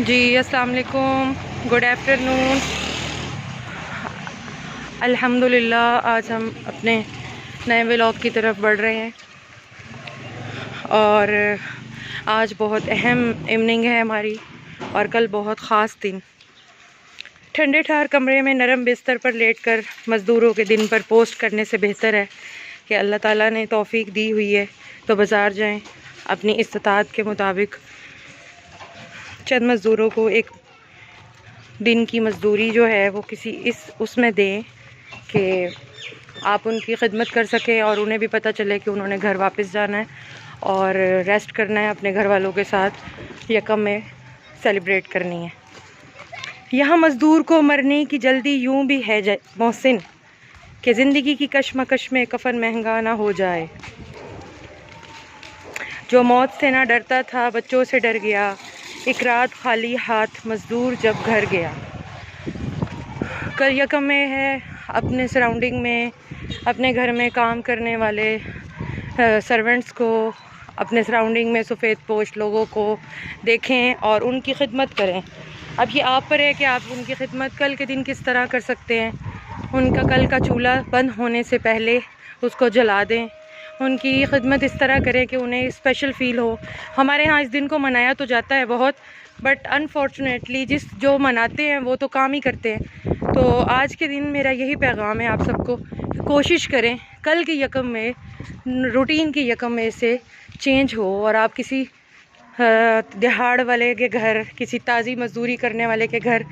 जी, अस्सलाम वालेकुम। Good afternoon अल्हम्दुलिल्लाह, आज हम अपने नए व्लॉग की तरफ़ बढ़ रहे हैं। और आज बहुत अहम इवनिंग है हमारी, और कल बहुत ख़ास दिन। ठंडे ठार कमरे में नरम बिस्तर पर लेटकर मज़दूरों के दिन पर पोस्ट करने से बेहतर है कि अल्लाह ताला ने तौफीक दी हुई है तो बाज़ार जाएँ। अपनी इस्तात के मुताबिक चंद मज़दूरों को एक दिन की मज़दूरी जो है वो किसी इस उसमें दें कि आप उनकी खिदमत कर सकें और उन्हें भी पता चले कि उन्होंने घर वापस जाना है और रेस्ट करना है अपने घर वालों के साथ यकम में सेलिब्रेट करनी है। यहाँ मज़दूर को मरने की जल्दी यूँ भी है मोहसिन कि ज़िंदगी की कशमकश में कफन महँगा ना हो जाए। जो मौत से ना डरता था, बच्चों से डर गया एक रात खाली हाथ मज़दूर जब घर गया। कल यकम में है, अपने सराउंडिंग में, अपने घर में काम करने वाले सर्वेंट्स को, अपने सराउंडिंग में सफ़ेद पोश लोगों को देखें और उनकी खिदमत करें। अब ये आप पर है कि आप उनकी खिदमत कल के दिन किस तरह कर सकते हैं? उनका कल का चूल्हा बंद होने से पहले उसको जला दें। उनकी खिदमत इस तरह करें कि उन्हें स्पेशल फ़ील हो। हमारे यहाँ इस दिन को मनाया तो जाता है बहुत बट अनफॉर्चुनेटली जिस जो मनाते हैं वो तो काम ही करते हैं। तो आज के दिन मेरा यही पैगाम है आप सबको कोशिश करें, कल की यकम में रूटीन की यकम में से चेंज हो और आप किसी दिहाड़ वाले के घर, किसी ताज़ी मजदूरी करने वाले के घर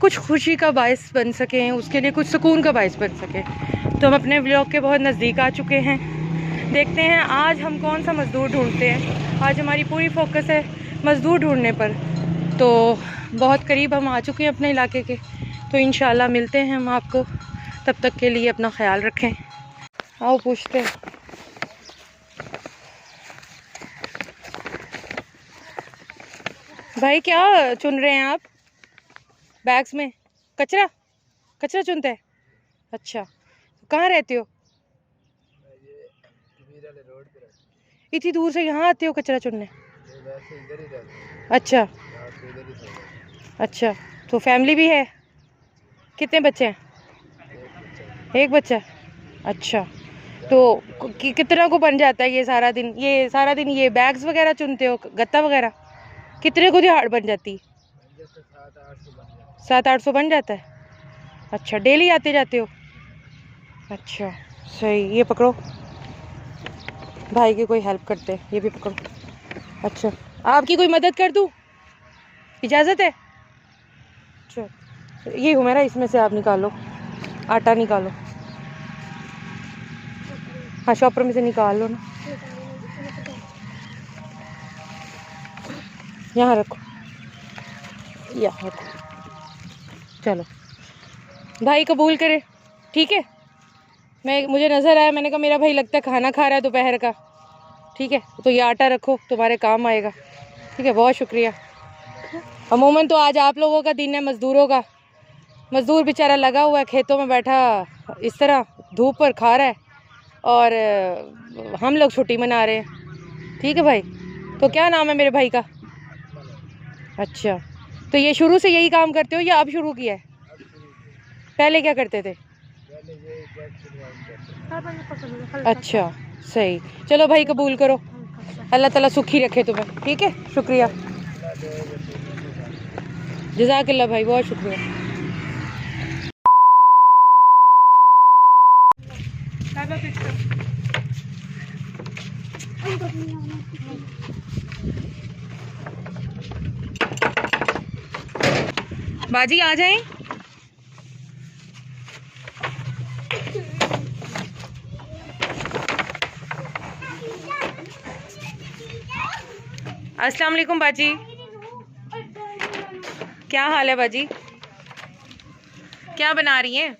कुछ खुशी का बायस बन सकें, उसके लिए कुछ सुकून का बायस बन सकें। तो हम अपने ब्लॉग के बहुत नज़दीक आ चुके हैं। देखते हैं आज हम कौन सा मज़दूर ढूंढते हैं। आज हमारी पूरी फोकस है मज़दूर ढूँढने पर। तो बहुत करीब हम आ चुके हैं अपने इलाके के। तो इन मिलते हैं हम आपको। तब तक के लिए अपना ख्याल रखें। आओ पूछते हैं। भाई, क्या चुन रहे हैं आप? बैग्स में? कचरा? कचरा चुनते हैं? अच्छा। कहाँ रहते हो? इतनी दूर से यहाँ आते हो कचरा चुनने? अच्छा। अच्छा तो फैमिली भी है? कितने बच्चे हैं? एक बच्चा। अच्छा तो कि, कितना को बन जाता है ये सारा दिन? ये सारा दिन ये बैग्स वगैरह चुनते हो? गत्ता वगैरह? कितने को दिहाड़ बन जाती? है सात आठ सौ बन जाता है? अच्छा डेली आते जाते हो? अच्छा सही ये पकड़ो। भाई की कोई हेल्प करते ये भी पकड़ो। अच्छा आपकी कोई मदद कर दूँ? इजाज़त है? अच्छा ये हूँ मेरा, इसमें से आप निकालो, आटा निकालो। हाँ शॉपर में से निकाल लो ना। यहाँ रखो। यहाँ रखो। चलो। भाई कबूल करे, ठीक है? मैं, मुझे नज़र आया, मैंने कहा, मेरा भाई लगता है खाना खा रहा है दोपहर का। ठीक है तो ये आटा रखो, तुम्हारे काम आएगा। ठीक है, बहुत शुक्रिया। अमूमन तो आज आप लोगों का दिन है, मज़दूरों का। मज़दूर बेचारा लगा हुआ है, खेतों में बैठा, इस तरह धूप पर खा रहा है। और, हम लोग छुट्टी मना रहे हैं। ठीक है भाई? तो क्या नाम है मेरे भाई का? अच्छा तो ये शुरू से यही काम करते हो या अब शुरू किया है? पहले क्या करते थे? अच्छा सही। चलो भाई, कबूल करो। अल्लाह ताला सुखी रखे तुम्हें। ठीक है? शुक्रिया। जजाकल्ला भाई, बहुत शुक्रिया। बाजी, आ जाएँ? अस्सलाम वालेकुम बाजी। क्या हाल है बाजी? क्या बना रही हैं?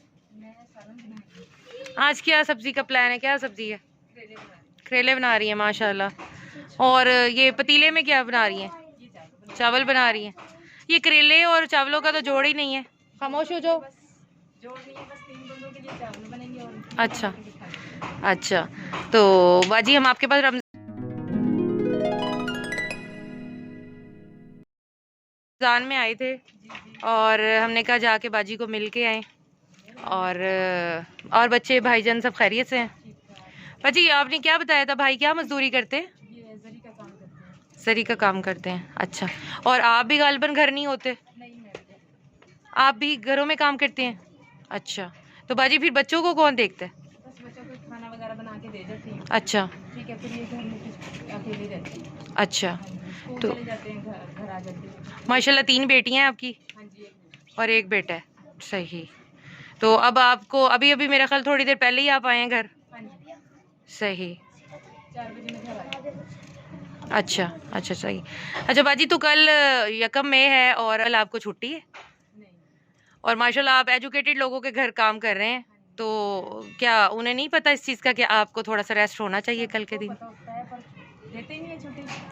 आज क्या सब्ज़ी का प्लान है? क्या सब्ज़ी है? करेले बना रही हैं, माशाल्लाह। और ये पतीले में क्या बना रही हैं? चावल बना रही हैं। ये करेले और चावलों का तो जोड़ ही नहीं है। खामोश हो जाओ। अच्छा। अच्छा। तो बाजी, हम आपके पास रमज़ान में आए थे और हमने कहा जाके बाजी को मिल के आए। और और बच्चे भाईजान सब खैरियत से हैं। भाजी आपने क्या बताया था? भाई क्या मजदूरी करते हैं? सरी का काम करते हैं। अच्छा। और आप भी गालबन घर नहीं होते? आप भी घरों में काम करते हैं? अच्छा। तो बाजी फिर बच्चों को कौन देखता है? बस को फिर ये घर में अकेली रहती है। अच्छा तो- माशाल्लाह तीन बेटियाँ हैं आपकी? हाँ जी और एक बेटा है सही। तो अब आपको अभी अभी मेरा ख्याल थोड़ी देर पहले ही आप आए हैं घर? हाँ सही। अच्छा अच्छा सही। अच्छा बाजी तो कल यकम में है और कल आपको छुट्टी है? और माशाल्लाह आप एजुकेटेड लोगों के घर काम कर रहे हैं? तो क्या उन्हें नहीं पता इस चीज़ का कि आपको थोड़ा सा रेस्ट होना चाहिए कल के दिन?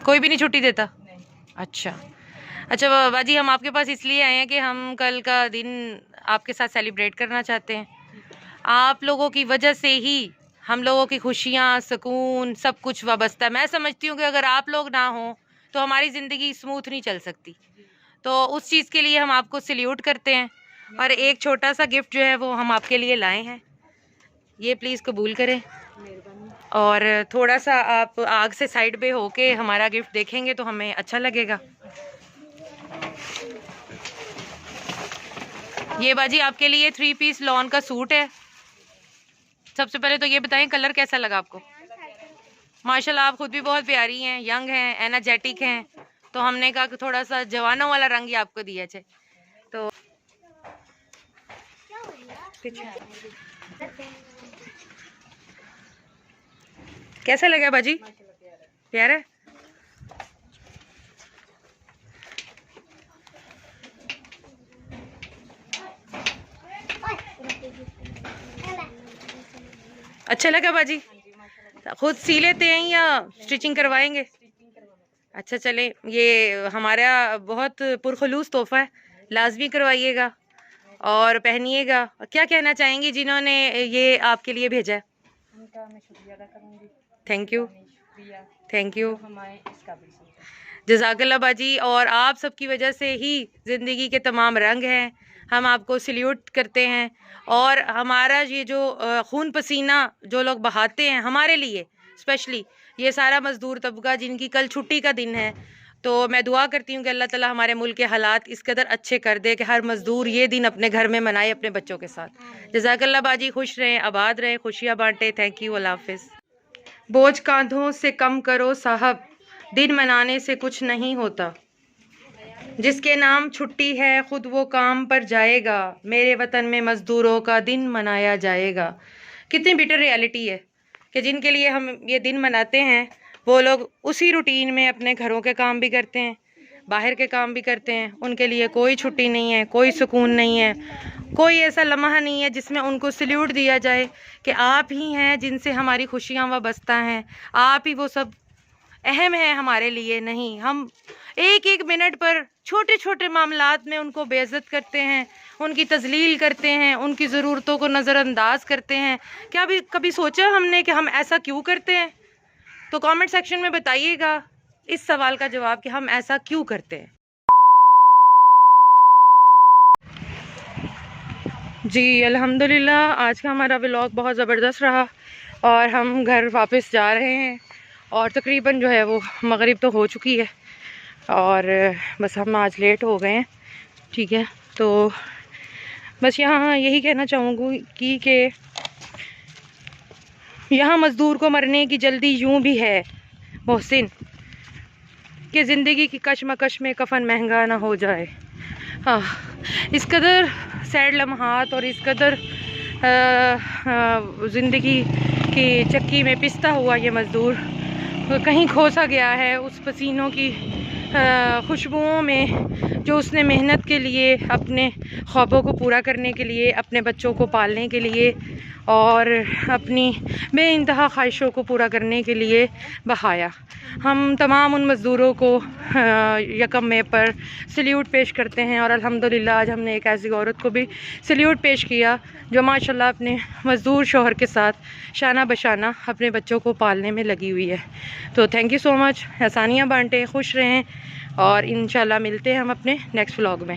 कोई भी नहीं छुट्टी देता? अच्छा। अच्छा बाजी हम आपके पास इसलिए आए हैं कि हम कल का दिन आपके साथ सेलिब्रेट करना चाहते हैं। आप लोगों की वजह से ही हम लोगों की खुशियाँ, सुकून, सब कुछ वाबस्ता मैं समझती हूँ कि अगर आप लोग ना हों तो हमारी ज़िंदगी स्मूथ नहीं चल सकती। तो उस चीज़ के लिए हम आपको सल्यूट करते हैं। और एक छोटा सा गिफ्ट जो है वो हम आपके लिए लाए हैं। ये प्लीज़ कबूल करें। और थोड़ा सा आप आग से साइड पे होके हमारा गिफ्ट देखेंगे तो हमें अच्छा लगेगा। ये बाजी आपके लिए थ्री पीस लॉन का सूट है। सबसे पहले तो ये बताएँ कलर कैसा लगा आपको? माशाल्लाह, आप खुद भी बहुत प्यारी हैं, यंग हैं एनर्जेटिक हैं। तो हमने कहा थोड़ा सा जवानों वाला रंग ही आपको दिया छे तो कैसा लगा बाजी? प्यारा? है? अच्छा लगा बाजी? खुद सी लेते हैं या स्टिचिंग करवाएँगे? अच्छा चले, ये हमारा बहुत पुरखलूस तोहफा है, लाजमी करवाइएगा। और पहनिएगा। क्या कहना चाहेंगी जिन्होंने ये आपके लिए भेजा है? थैंक यू थैंक यू जजाकल्ला बाजी और आप सबकी वजह से ही ज़िंदगी के तमाम रंग हैं। हम आपको सल्यूट करते हैं। और हमारा ये जो खून पसीना जो लोग बहाते हैं हमारे लिए स्पेशली ये सारा मज़दूर तबका जिनकी कल छुट्टी का दिन है तो मैं दुआ करती हूँ कि अल्लाह ताला हमारे मुल्क के हालात इस कदर अच्छे कर दे कि हर मज़दूर ये दिन अपने घर में मनाए अपने बच्चों के साथ। जजाकल्ला बाजी खुश रहें आबाद रहें खुशियाँ बांटें। थैंक यू अल्लाह हाफिज़ बोझ कांधों से कम करो साहब दिन मनाने से कुछ नहीं होता। जिसके नाम छुट्टी है खुद वो काम पर जाएगा। मेरे वतन में मज़दूरों का दिन मनाया जाएगा। कितनी बिटर रियलिटी है कि जिनके लिए हम ये दिन मनाते हैं वो लोग उसी रूटीन में अपने घरों के काम भी करते हैं, बाहर के काम भी करते हैं। उनके लिए कोई छुट्टी नहीं है, कोई सुकून नहीं है, कोई ऐसा लम्हा नहीं है जिसमें उनको सल्यूट दिया जाए कि आप ही हैं जिनसे हमारी खुशियाँ वाबस्ता हैं। आप ही वो सब अहम है हमारे लिए नहीं। हम एक एक मिनट पर छोटे छोटे मामलात में उनको बेइज्जत करते हैं, उनकी तजलील करते हैं, उनकी ज़रूरतों को नज़रअंदाज करते हैं। क्या भी कभी सोचा हमने कि हम ऐसा क्यों करते हैं? तो कमेंट सेक्शन में बताइएगा इस सवाल का जवाब कि हम ऐसा क्यों करते हैं? जी, अल्हम्दुलिल्लाह, आज का हमारा व्लॉग बहुत ज़बरदस्त रहा और हम घर वापस जा रहे हैं और तकरीबन जो है वो मगरिब तो हो चुकी है और बस हम आज लेट हो गए हैं, ठीक है? तो बस यहाँ यही कहना चाहूँगी कि कि यहाँ मज़दूर को मरने की जल्दी यूँ भी है, मोहसिन, कि ज़िंदगी की कशमकश में कफन महँगा ना हो जाए। हाँ इस कदर सैड लम्हात और इस कदर ज़िंदगी की चक्की में पिसता हुआ ये मज़दूर कहीं खोसा गया है उस पसीनों की खुशबुओं में, जो उसने मेहनत के लिए अपने ख्वाबों को पूरा करने के लिए, अपने बच्चों को पालने के लिए और अपनी बे ख्वाहिशों को पूरा करने के लिए बहाया। हम तमाम उन मज़दूरों को यकम में पर सल्यूट पेश करते हैं और अल्हम्दुलिल्लाह आज हमने एक ऐसी औरत को भी सल्यूट पेश किया, जो माशाल्लाह अपने मज़दूर शोहर के साथ शाना बशाना अपने बच्चों को पालने में लगी हुई है। तो थैंक यू सो मच आसानियाँ बांटें, खुश रहें और इन मिलते हैं हम अपने नेक्स्ट व्लॉग में।